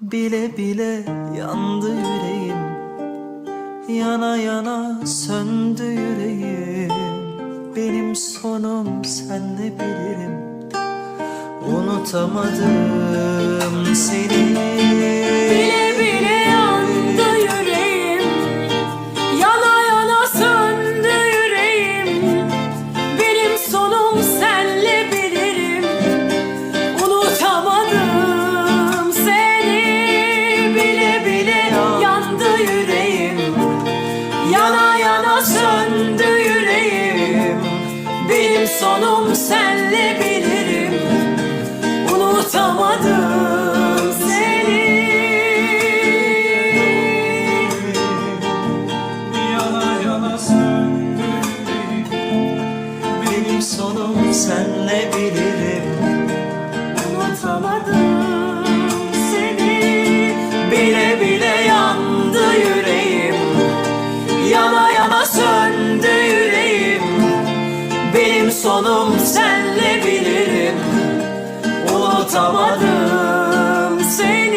Bile bile yandı yüreğim. Yana yana söndü yüreğim. Benim sonum sen ne bilirim? Unutamadım Yana söndü yüreğim. Benim sonum senle bilirim. Unutamadım seni. Yana yana söndü Benim sonum senle bilirim. Unutamadım seni. Bile bile Sonum senle bilirim. Unutamadım seni